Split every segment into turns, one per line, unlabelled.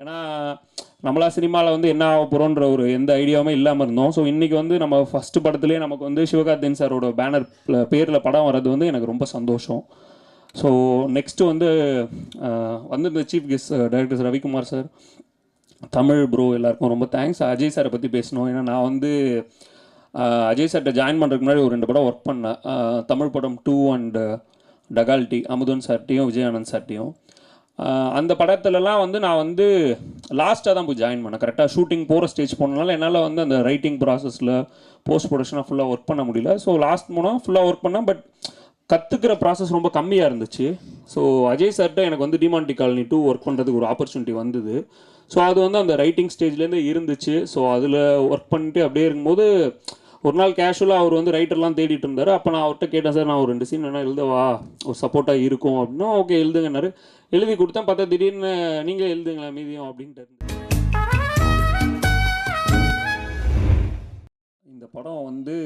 ஏன்னா நம்மளா சினிமாவில் வந்து என்ன ஆக போகிறோன்ற ஒரு எந்த ஐடியாவுமே இல்லாமல் இருந்தோம். ஸோ இன்றைக்கி வந்து நம்ம ஃபஸ்ட்டு படத்துலேயே நமக்கு வந்து சிவகார்த்தியன் சாரோட பேனர் பேரில் படம் வர்றது வந்து எனக்கு ரொம்ப சந்தோஷம். ஸோ நெக்ஸ்ட்டு வந்து வந்திருந்த வந்து இந்த chief guest director Ravikumar sir. Tamil bro எல்லாருக்கும் ரொம்ப தேங்க்ஸ் அஜய் சாரை பற்றி பேசணும். ஏன்னா நான் வந்து அஜய் சார்கிட்ட ஜாயின் பண்ணுறதுக்கு முன்னாடி ஒரு ரெண்டு படம் ஒர்க் பண்ணேன். தமிழ் படம் டூ அண்ட் டகால்டி அமுதன் சார்ட்டையும் விஜயானந்த் சார்ட்டையும் அந்த படத்துலலாம் வந்து நான் வந்து லாஸ்ட்டாக தான் போய் ஜாயின் பண்ணேன். கரெக்டாக ஷூட்டிங் போகிற ஸ்டேஜ் போனனால என்னால் வந்து அந்த ரைட்டிங் ப்ராசஸில் போஸ்ட் ப்ரொடக்ஷனாக ஃபுல்லாக ஒர்க் பண்ண முடியல. ஸோ லாஸ்ட் போனால் ஃபுல்லாக ஒர்க் பண்ணேன் பட் கற்றுக்கிற ப்ராசஸ் ரொம்ப கம்மியாக இருந்துச்சு. ஸோ அஜய் சார்கிட்ட எனக்கு வந்து டிமாண்டி காலனி டூ ஒர்க் பண்ணுறதுக்கு ஒரு ஆப்பர்ச்சுனிட்டி வந்தது. ஸோ அது வந்து அந்த ரைட்டிங் ஸ்டேஜ்லேருந்து இருந்துச்சு. ஸோ அதில் ஒர்க் பண்ணிட்டு அப்படியே இருக்கும்போது ஒரு நாள் கேஷுவலாக அவர் வந்து ரைட்டர்லாம் தேடிட்டு இருந்தார். அப்போ நான் அவர்கிட்ட கேட்டேன் சார் நான் ஒரு ரெண்டு சீன் வேணால் எழுதவா? ஒரு சப்போர்ட்டாக இருக்கும். அப்படின்னா ஓகே எழுதுங்கன்னாரு. எழுதி கொடுத்தேன். பார்த்தா திடீர்னு நீங்களே எழுதுங்களேன் மீதியும் அப்படின்ட்டு இந்த படம் வந்து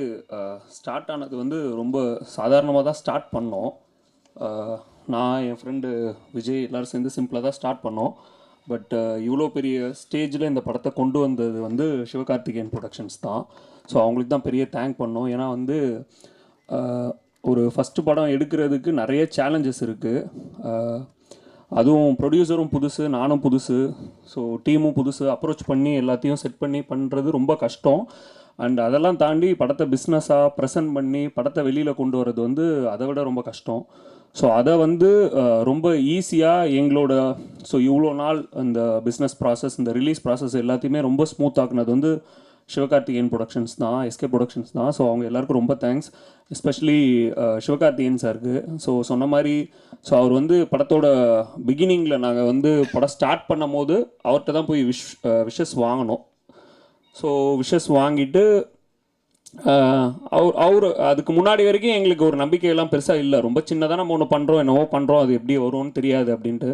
ஸ்டார்ட் ஆனது வந்து ரொம்ப சாதாரணமாக தான் ஸ்டார்ட் பண்ணோம். நான் என் ஃப்ரெண்டு விஜய் எல்லோரும் சேர்ந்து சிம்பிளாக தான் ஸ்டார்ட் பண்ணோம். பட் uh, இவ்வளோ பெரிய ஸ்டேஜில் இந்த படத்தை கொண்டு வந்தது வந்து சிவகார்த்திகேயன் ப்ரொடக்ஷன்ஸ் தான். ஸோ அவங்களுக்கு தான் பெரிய தேங்க் பண்ணோம். ஏன்னா வந்து uh, ஒரு ஃபஸ்ட்டு படம் எடுக்கிறதுக்கு நிறைய சேலஞ்சஸ் இருக்குது uh, அதுவும் ப்ரொடியூசரும் புதுசு நானும் புதுசு. ஸோ டீமும் புதுசு அப்ரோச் பண்ணி எல்லாத்தையும் செட் பண்ணி பண்ணுறது ரொம்ப கஷ்டம். அண்ட் அதெல்லாம் தாண்டி படத்தை பிஸ்னஸாக ப்ரெசென்ட் பண்ணி படத்தை வெளியில் கொண்டு வர்றது வந்து அதை விட ரொம்ப கஷ்டம். ஸோ அதை வந்து ரொம்ப ஈஸியாக எங்களோட ஸோ இவ்வளோ நாள் இந்த பிஸ்னஸ் ப்ராசஸ் இந்த ரிலீஸ் ப்ராசஸ் எல்லாத்தையுமே ரொம்ப ஸ்மூத் ஆக்குனது வந்து சிவகார்த்திகேயன் ப்ரொடக்ஷன்ஸ் தான் எஸ்கே ப்ரொடக்ஷன்ஸ் தான். ஸோ அவங்க எல்லாருக்கும் ரொம்ப தேங்க்ஸ் எஸ்பெஷலி சிவகார்த்திகேயன் சாருக்கு ஸோ சொன்ன மாதிரி ஸோ அவர் வந்து படத்தோட பிகினிங்கில் நாங்கள் வந்து படம் ஸ்டார்ட் பண்ணும் போது அவர்கிட்ட தான் போய் விஷ் விஷஸ் வாங்கினோம். ஸோ விஷஸ் வாங்கிட்டு அவர் அவர் அதுக்கு முன்னாடி வரைக்கும் எங்களுக்கு ஒரு நம்பிக்கையெல்லாம் பெருசாக இல்லை. ரொம்ப சின்னதாக நம்ம ஒன்று பண்ணுறோம் என்னவோ பண்ணுறோம் அது எப்படி வரும்னு தெரியாது அப்படின்ட்டு.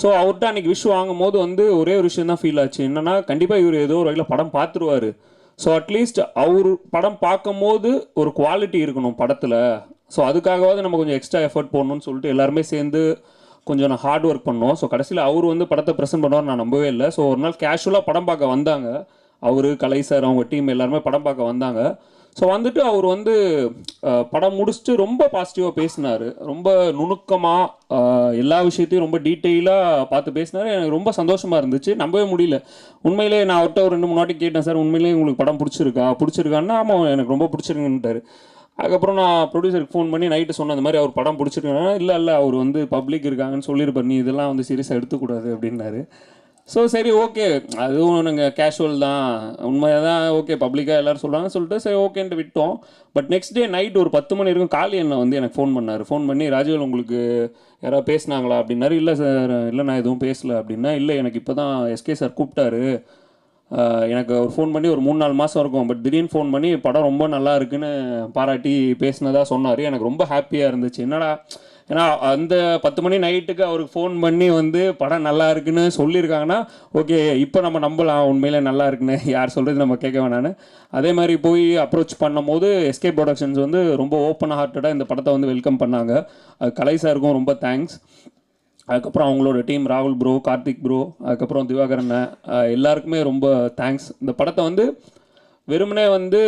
ஸோ அவர்கிட்ட அன்றைக்கி விஷ் வாங்கும் போது வந்து ஒரே ஒரு விஷயம் தான் ஃபீல் ஆச்சு. என்னென்னா கண்டிப்பாக இவர் ஏதோ ஒரு வகையில் படம் பார்த்துருவாரு. ஸோ அட்லீஸ்ட் அவர் படம் பார்க்கும்போது ஒரு குவாலிட்டி இருக்கணும் படத்தில். ஸோ அதுக்காகவாவது நம்ம கொஞ்சம் எக்ஸ்ட்ரா எஃபர்ட் போடணும்னு சொல்லிட்டு எல்லாருமே சேர்ந்து கொஞ்சம் நான் ஹார்ட் ஒர்க் பண்ணோம். ஸோ கடைசியில் அவர் வந்து படத்தை ப்ரெசென்ட் பண்ணுவார் நான் நம்பவே இல்லை. ஸோ ஒரு நாள் கேஷுவலாக படம் பார்க்க வந்தாங்க. அவர் கலை சார் அவங்க டீம் எல்லாருமே படம் பார்க்க வந்தாங்க. ஸோ வந்துட்டு அவர் வந்து படம் முடிச்சுட்டு ரொம்ப பாசிட்டிவாக பேசினார். ரொம்ப நுணுக்கமாக எல்லா விஷயத்தையும் ரொம்ப டீட்டெயிலாக பார்த்து பேசினார். எனக்கு ரொம்ப சந்தோஷமாக இருந்துச்சு. நம்பவே முடியல. உண்மையிலே நான் அவர்கிட்ட ஒரு ரெண்டு மூணு வாட்டி கேட்டேன் சார் உண்மையிலேயே உங்களுக்கு படம் பிடிச்சிருக்கா? பிடிச்சிருக்கான்னா ஆமாம் எனக்கு ரொம்ப பிடிச்சிருக்குன்ட்டார். அதுக்கப்புறம் நான் ப்ரொடியூசருக்கு ஃபோன் பண்ணி நைட்டு சொன்ன அந்த மாதிரி அவர் படம் பிடிச்சிருக்காங்க இல்லை இல்லை அவர் வந்து பப்ளிக் இருக்காங்கன்னு சொல்லியிருப்பார். நீ இதெல்லாம் வந்து சீரியஸாக எடுத்துக்கூடாது அப்படின்னாரு. ஸோ சரி ஓகே அதுவும் நாங்கள் கேஷுவல் தான். உண்மையாக தான் ஓகே பப்ளிக்காக எல்லோரும் சொல்கிறாங்க சொல்லிட்டு சரி ஓகேன்ட்டு விட்டோம். பட் நெக்ஸ்ட் டே நைட் ஒரு பத்து மணி இருக்கும் காலி அண்ணன் வந்து எனக்கு ஃபோன் பண்ணார். ஃபோன் பண்ணி ராஜுவல் உங்களுக்கு யாராவது பேசுனாங்களா? அப்படின்னாரு. இல்லை சார் இல்லை நான் எதுவும் பேசல. அப்படின்னா இல்லை எனக்கு இப்போ தான் எஸ்கே சார் கூப்பிட்டாரு. எனக்கு ஒரு ஃபோன் பண்ணி ஒரு மூணு நாலு மாதம் இருக்கும். பட் திடீர்னு ஃபோன் பண்ணி படம் ரொம்ப நல்லா இருக்குன்னு பாராட்டி பேசினதா சொன்னார். எனக்கு ரொம்ப ஹாப்பியாக இருந்துச்சு. என்னடா ஏன்னா அந்த பத்து மணி நைட்டுக்கு அவருக்கு ஃபோன் பண்ணி வந்து படம் நல்லா இருக்குன்னு சொல்லியிருக்காங்கன்னா ஓகே இப்போ நம்ம நம்பலாம் உண்மையிலே நல்லா இருக்குன்னு. யார் சொல்கிறது நம்ம கேட்க வேணான்னு அதே மாதிரி போய் அப்ரோச் பண்ணும்போது எஸ்கே ப்ரொடக்ஷன்ஸ் வந்து ரொம்ப ஓப்பன் ஹார்ட்டடாக இந்த படத்தை வந்து வெல்கம் பண்ணாங்க. அது கலை சாருக்கும் ரொம்ப தேங்க்ஸ் அதுக்கப்புறம் அவங்களோட டீம் ராகுல் ப்ரோ கார்த்திக் ப்ரோ அதுக்கப்புறம் திவாகரன் எல்லாருக்குமே ரொம்ப தேங்க்ஸ் இந்த படத்தை வந்து வெறுமனே வந்து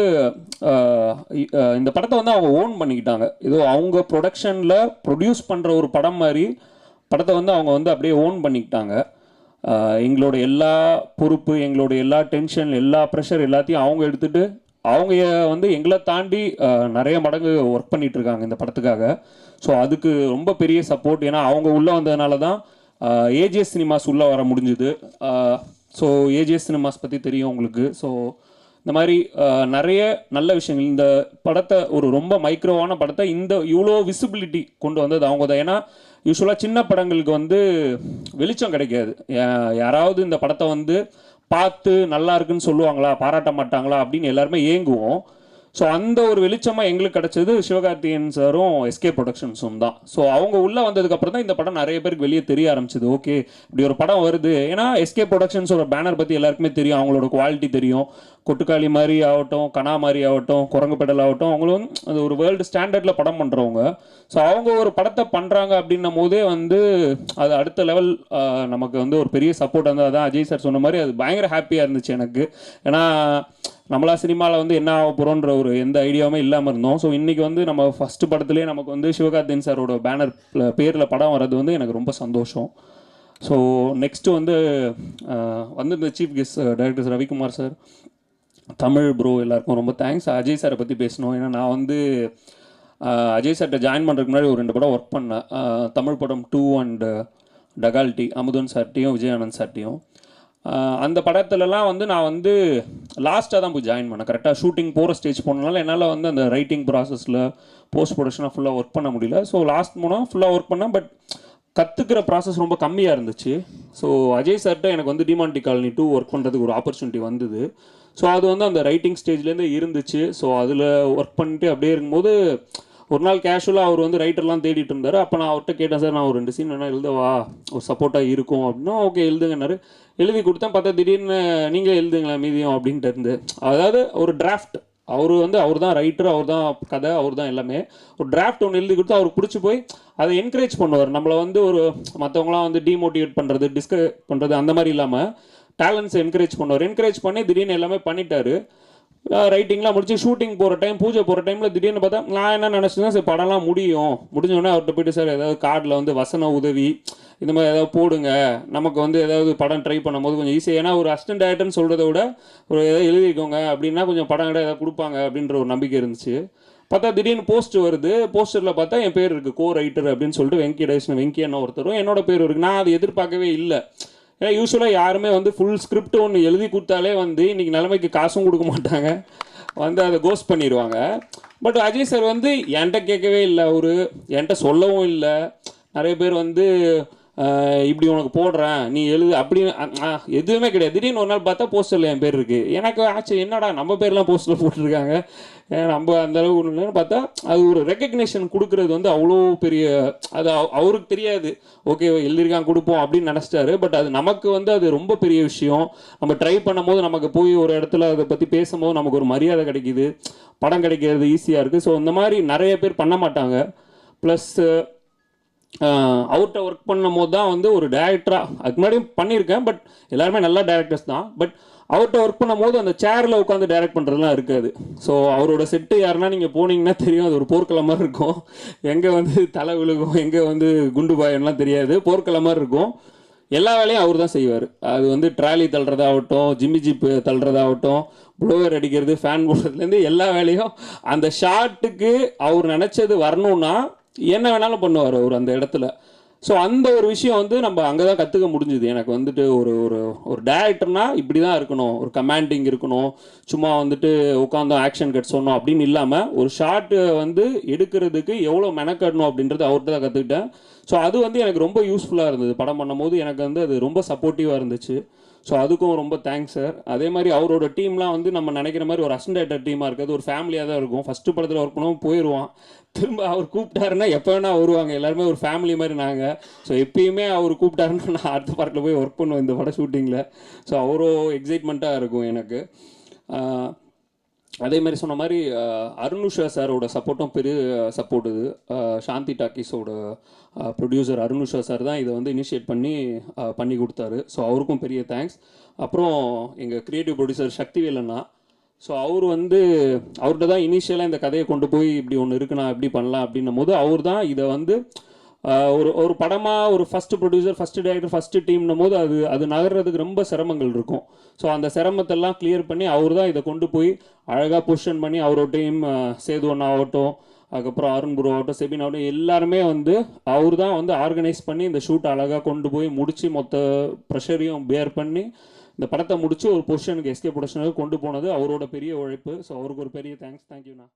இந்த படத்தை வந்து அவங்க ஓன் பண்ணிக்கிட்டாங்க. ஏதோ அவங்க ப்ரொடக்ஷனில் ப்ரொடியூஸ் பண்ணுற ஒரு படம் மாதிரி படத்தை வந்து அவங்க வந்து அப்படியே ஓன் பண்ணிக்கிட்டாங்க. எங்களோட எல்லா பொறுப்பு எங்களோட எல்லா டென்ஷன் எல்லா ப்ரெஷர் எல்லாத்தையும் அவங்க எடுத்துகிட்டு அவங்க வந்து எங்களை தாண்டி நிறைய மடங்கு ஒர்க் பண்ணிகிட்டு இருக்காங்க இந்த படத்துக்காக. ஸோ அதுக்கு ரொம்ப பெரிய சப்போர்ட் ஏன்னா அவங்க உள்ளே வந்ததுனால தான் ஏஜிஎஸ் சினிமாஸ் உள்ளே வர முடிஞ்சுது. ஸோ ஏஜிஎஸ் சினிமாஸ் பற்றி தெரியும் உங்களுக்கு. ஸோ இந்த மாதிரி நிறைய நல்ல விஷயங்கள். இந்த படத்தை ஒரு ரொம்ப மைக்ரோவான படத்தை இந்த இவ்வளோ விசிபிலிட்டி கொண்டு வந்தது அவங்க தான். ஏன்னா யூஸ்வலாக சின்ன படங்களுக்கு வந்து வெளிச்சம் கிடைக்காது. யாராவது இந்த படத்தை வந்து பார்த்து நல்லா இருக்குன்னு சொல்லுவாங்களா பாராட்ட மாட்டாங்களா அப்படின்னு எல்லாருமே ஏங்குவோம். ஸோ அந்த ஒரு வெளிச்சமாக எங்களுக்கு கிடச்சது சிவகார்த்தியன் சாரும் எஸ்கே ப்ரொடக்ஷன்ஸும் தான். ஸோ அவங்க உள்ளே வந்ததுக்கப்புறம் தான் இந்த படம் நிறைய பேருக்கு வெளியே தெரிய ஆரம்பிச்சது. ஓகே இப்படி ஒரு படம் வருது. ஏன்னா எஸ்கே ப்ரொடக்ஷன்ஸோட பேனர் பற்றி எல்லாருக்குமே தெரியும். அவங்களோட குவாலிட்டி தெரியும். கொட்டுக்காளி மாதிரி ஆகட்டும் கனா மாதிரி ஆகட்டும் குரங்கு பெடல் ஆகட்டும் அவங்களும் அது ஒரு வேர்ல்டு ஸ்டாண்டர்டில் படம் பண்ணுறவங்க ஸோ அவங்க ஒரு படத்தை பண்ணுறாங்க அப்படின்னும் போதே வந்து அது அடுத்த லெவல் நமக்கு வந்து ஒரு பெரிய சப்போர்ட் வந்து அதான் அஜய் சார் சொன்ன மாதிரி அது பயங்கர ஹாப்பியாக இருந்துச்சு எனக்கு. ஏன்னா நம்மளா சினிமாவில் வந்து என்ன ஆக போகிறோன்ற ஒரு எந்த ஐடியாவுமே இல்லாமல் இருந்தோம். ஸோ இன்றைக்கி வந்து நம்ம ஃபஸ்ட்டு படத்துலேயே நமக்கு வந்து சிவகார்த்தின் சாரோட பேனர் பேரில் படம் வர்றது வந்து எனக்கு ரொம்ப சந்தோஷம். ஸோ நெக்ஸ்ட்டு வந்து வந்திருந்த வந்து இந்த chief guest director Ravikumar sir Tamil bro எல்லாருக்கும் ரொம்ப தேங்க்ஸ் அஜய் சாரை பற்றி பேசணும். ஏன்னா நான் வந்து அஜய் சார்கிட்ட ஜாயின் பண்ணுறதுக்கு முன்னாடி ஒரு ரெண்டு படம் ஒர்க் பண்ணேன். தமிழ் படம் டூ அண்ட் டகால்டி அமுதன் சார்ட்டையும் விஜயானந்த் சார்ட்டையும் அந்த படத்துலலாம் வந்து நான் வந்து லாஸ்ட்டாக தான் போய் ஜாயின் பண்ணேன். கரெக்டாக ஷூட்டிங் போகிற ஸ்டேஜ் போனனால என்னால் வந்து அந்த ரைட்டிங் ப்ராசஸில் போஸ்ட் ப்ரொடக்ஷனாக ஃபுல்லாக ஒர்க் பண்ண முடியல. ஸோ லாஸ்ட் போனால் ஃபுல்லாக ஒர்க் பண்ணேன். பட் கற்றுக்கிற ப்ராசஸ் ரொம்ப கம்மியாக இருந்துச்சு. ஸோ அஜய் சார்கிட்ட எனக்கு வந்து டிமாண்டி காலனி டூ ஒர்க் பண்ணுறதுக்கு ஒரு ஆப்பர்ச்சுனிட்டி வந்தது. ஸோ அது வந்து அந்த ரைட்டிங் ஸ்டேஜ்லேருந்து இருந்துச்சு. ஸோ அதில் ஒர்க் பண்ணிட்டு அப்படியே இருக்கும்போது ஒரு நாள் கேஷுவலாக அவர் வந்து ரைட்டர்லாம் தேடிட்டு இருந்தார். அப்போ நான் அவர்கிட்ட கேட்டேன் சார் நான் ஒரு ரெண்டு சீன் வேணால் எழுதவா ஒரு சப்போர்ட்டாக இருக்கும். அப்படின்னா ஓகே எழுதுங்கன்னாரு. எழுதி கொடுத்தேன் பார்த்தா திடீர்னு நீங்கள் எழுதுங்களேன் மீதியும். அப்படின்ட்டு இருந்து. அதாவது ஒரு டிராஃப்ட் அவர் வந்து அவர் தான் ரைட்டர் அவர் தான் கதை அவர் தான் எல்லாமே. ஒரு டிராஃப்ட் ஒன்று எழுதி கொடுத்து அவருக்கு பிடிச்சி போய் அதை என்கரேஜ் பண்ணுவார். நம்மளை வந்து ஒரு மற்றவங்களாம் வந்து டிமோட்டிவேட் பண்ணுறது டிஸ்க பண்ணுறது அந்த மாதிரி இல்லாமல் டேலண்ட்ஸ் என்கரேஜ் பண்ணுவார். என்கரேஜ் பண்ணி திடீர்னு எல்லாமே பண்ணிட்டாரு. ரைட்டிங்லாம் முடிச்சு ஷூட்டிங் போகிற டைம் பூஜை போகிற டைமில் திடீர்னு பார்த்தா நான் என்ன நினச்சிருந்தேன் சரி படம்லாம் முடியும். முடிஞ்சோடனே அவர்கிட்ட போயிட்டு சார் ஏதாவது கார்டில் வந்து வசன உதவி இந்த மாதிரி ஏதாவது போடுங்க. நமக்கு வந்து ஏதாவது படம் ட்ரை பண்ணும்போது கொஞ்சம் ஈஸி ஏன்னா ஒரு அசிஸ்டன்ட் டேரக்டர்னு சொல்கிறத விட ஒரு ஏதாவது எழுதிக்கோங்க அப்படின்னா கொஞ்சம் படம் கிட்ட ஏதாவது கொடுப்பாங்க அப்படின்ற ஒரு நம்பிக்கை இருந்துச்சு. பார்த்தா திடீர்னு போஸ்ட் வருது. போஸ்டரில் பார்த்தா என் பேர் இருக்குது கோ ரைட்டர் அப்படின்னு சொல்லிட்டு வெங்கடேஷன் வெங்கி அண்ணா ஒருத்தரும் என்னோட பேர் இருக்குது நான் அதை எதிர்பார்க்கவே இல்லை. ஏன்னா யூஸ்வலாக யாருமே வந்து ஃபுல் ஸ்கிரிப்ட் ஒன்று எழுதி கொடுத்தாலே வந்து இன்றைக்கி நிலைமைக்கு காசும் கொடுக்க மாட்டாங்க. வந்து அதை கோஸ்ட் பண்ணிடுவாங்க. பட் அஜய் சார் வந்து என்கிட்ட கேட்கவே இல்லை அவரு. என்கிட்ட சொல்லவும் இல்லை. நிறைய பேர் வந்து இப்படி உனக்கு போடுறேன். நீ எழுது அப்படின்னு எதுவுமே கிடையாது. திடீர்னு ஒரு நாள் பார்த்தா போஸ்டரில் என் பேர் இருக்குது எனக்கு ஆச்சு என்னடா நம்ம பேர்லாம் போஸ்டரில் போட்டிருக்காங்க? நம்ம அந்த அளவு இல்லைன்னு பார்த்தா அது ஒரு ரெக்கக்னேஷன் கொடுக்கறது வந்து அவ்வளோ பெரிய அது அவ- அவருக்கு தெரியாது. ஓகே எழுதியிருக்கான் கொடுப்போம் அப்படின்னு நினச்சிட்டாரு. பட் அது நமக்கு வந்து அது ரொம்ப பெரிய விஷயம். நம்ம ட்ரை பண்ணும்போது நமக்கு போய் ஒரு இடத்துல அதை பற்றி பேசும்போது நமக்கு ஒரு மரியாதை கிடைக்குது. படம் கிடைக்கிறது ஈஸியாக இருக்குது ஸோ இந்த மாதிரி நிறைய பேர் பண்ண மாட்டாங்க. ப்ளஸ்ஸு அவுட்டை ஒர்க் பண்ணும் போது தான் வந்து ஒரு டேரக்டராக அதுக்கு முன்னாடியும் பண்ணியிருக்கேன் பட் எல்லாருமே நல்ல டேரக்டர்ஸ் தான். பட் அவர்கிட்ட ஒர்க் பண்ணும்போது அந்த சேரில் உட்காந்து டைரக்ட் பண்ணுறதுலாம் இருக்காது. ஸோ அவரோட செட்டு யாருன்னா நீங்கள் போனீங்கன்னா தெரியும் அது ஒரு போர்க்களம் மாதிரி இருக்கும். எங்கே வந்து தலை விழுகும் எங்கே வந்து குண்டு பாயம்லாம் தெரியாது போர்க்களம் மாதிரி இருக்கும். எல்லா வேலையும் அவர் தான் செய்வார். அது வந்து ட்ராலி தள்ளுறதாகட்டும் ஜிம்மி ஜிப்பு தள்ளுறதாகட்டும் ப்ளோவர் அடிக்கிறது ஃபேன் போடுறதுலேருந்து எல்லா வேலையும் அந்த ஷாட்டுக்கு அவர் நினச்சது வரணும்னா என்ன வேணாலும் பண்ணுவார் அவர் அந்த இடத்துல. ஸோ அந்த ஒரு விஷயம் வந்து நம்ம அங்கே தான் கற்றுக்க முடிஞ்சுது. எனக்கு வந்துட்டு ஒரு ஒரு ஒரு டேரக்டர்னா இப்படி தான் இருக்கணும். ஒரு கமாண்டிங் இருக்கணும். சும்மா வந்துட்டு உட்காந்தோம் ஆக்ஷன் கட் சொன்னோம் அப்படின்னு இல்லாமல் ஒரு ஷார்ட்டு வந்து எடுக்கிறதுக்கு எவ்வளோ மெனக்கடணும் அப்படின்றது அவர்கிட்ட தான் கற்றுக்கிட்டேன் ஸோ அது வந்து எனக்கு ரொம்ப யூஸ்ஃபுல்லாக இருந்தது. படம் பண்ணும்போது எனக்கு வந்து அது ரொம்ப சப்போர்ட்டிவாக இருந்துச்சு. ஸோ அதுக்கும் ரொம்ப தேங்க்ஸ் சார் அதே மாதிரி அவரோட டீம்லாம் வந்து நம்ம நினைக்கிற மாதிரி ஒரு அசன்டேட்டர் டீமாக இருக்காது ஒரு ஃபேமிலியாக தான் இருக்கும். ஃபஸ்ட்டு படத்தில் ஒர்க் பண்ணவும் போயிடுவான் திரும்ப அவர் கூப்பிட்டாருன்னா எப்போ வேணால் வருவாங்க. எல்லாருமே ஒரு ஃபேமிலி மாதிரி நாங்கள் ஸோ எப்பயுமே அவர் கூப்பிட்டாருன்னா நான் அடுத்த படத்தில் போய் ஒர்க் பண்ணுவேன் இந்த படம் ஷூட்டிங்கில் ஸோ அவரோ எக்ஸைட்மெண்ட்டாக இருக்கும் எனக்கு. அதே மாதிரி சொன்ன மாதிரி அருணுஷா சாரோட சப்போர்ட்டும் பெரிய சப்போர்ட் இது சாந்தி டாக்கீஸோட ப்ரொடியூசர் அருணுஷா சார் தான் இதை வந்து இனிஷியேட் பண்ணி பண்ணி கொடுத்தாரு. ஸோ அவருக்கும் பெரிய தேங்க்ஸ் அப்புறம் எங்கள் கிரியேட்டிவ் ப்ரொடியூசர் சக்திவேல் அண்ணா ஸோ அவர் வந்து அவர்கிட்ட தான் இனிஷியலாக இந்த கதையை கொண்டு போய் இப்படி ஒன்று இருக்குண்ணா எப்படி பண்ணலாம் அப்படின்னும் போது அவர் தான் இதை வந்து ஒரு ஒரு படமாக ஒரு first producer first director first டீம்னும் போது அது அது நகர்றதுக்கு ரொம்ப சிரமங்கள் இருக்கும். ஸோ அந்த சிரமத்தெல்லாம் கிளியர் பண்ணி அவர் தான் இதை கொண்டு போய் அழகாக பொசிஷன் பண்ணி அவரோட டீம் சேது அண்ணா ஆகட்டும் அதுக்கப்புறம் அருண் குரு ஆகட்டும் செபின் ஆகட்டும் எல்லாருமே வந்து அவர் தான் வந்து ஆர்கனைஸ் பண்ணி இந்த ஷூட் அழகாக கொண்டு போய் முடித்து மொத்த ப்ரெஷரையும் பேர் பண்ணி இந்த படத்தை முடித்து ஒரு பொசிஷனுக்கு எஸ்கே ப்ரொடக்ஷனுக்கு கொண்டு போனது அவரோட பெரிய உழைப்பு. ஸோ அவருக்கு ஒரு பெரிய தேங்க்ஸ் தேங்க்யூண்ணா